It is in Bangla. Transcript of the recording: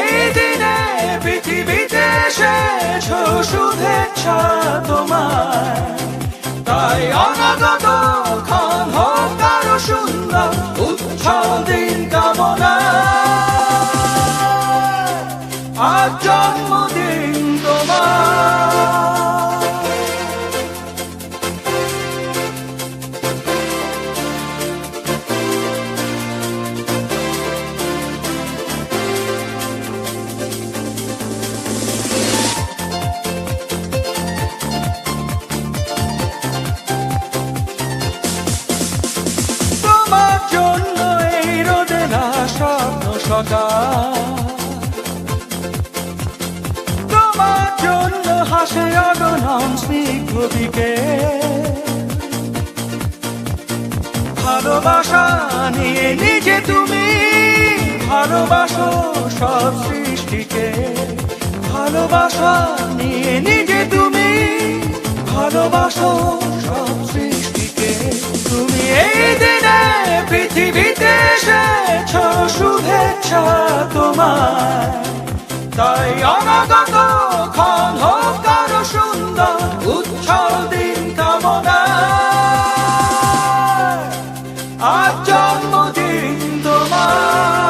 এই দিনে পৃথিবীতে এসেছ শুভেচ্ছা তোমার। জন্য এই রোদে না স্বপ্ন সকাল তোমার জন্য হাসে অগণন স্নিগ্ধ ভালোবাসা নিয়ে নিজে তুমি ভালোবাসো সব সৃষ্টিকে। ভালোবাসা নিয়ে নিজে তুমি ভালোবাসো তোমার তাই অনাগত ক্ষণ হোক আরও সুন্দর উচ্ছল দিন কামনা। আজ জন্মদিন তোমার।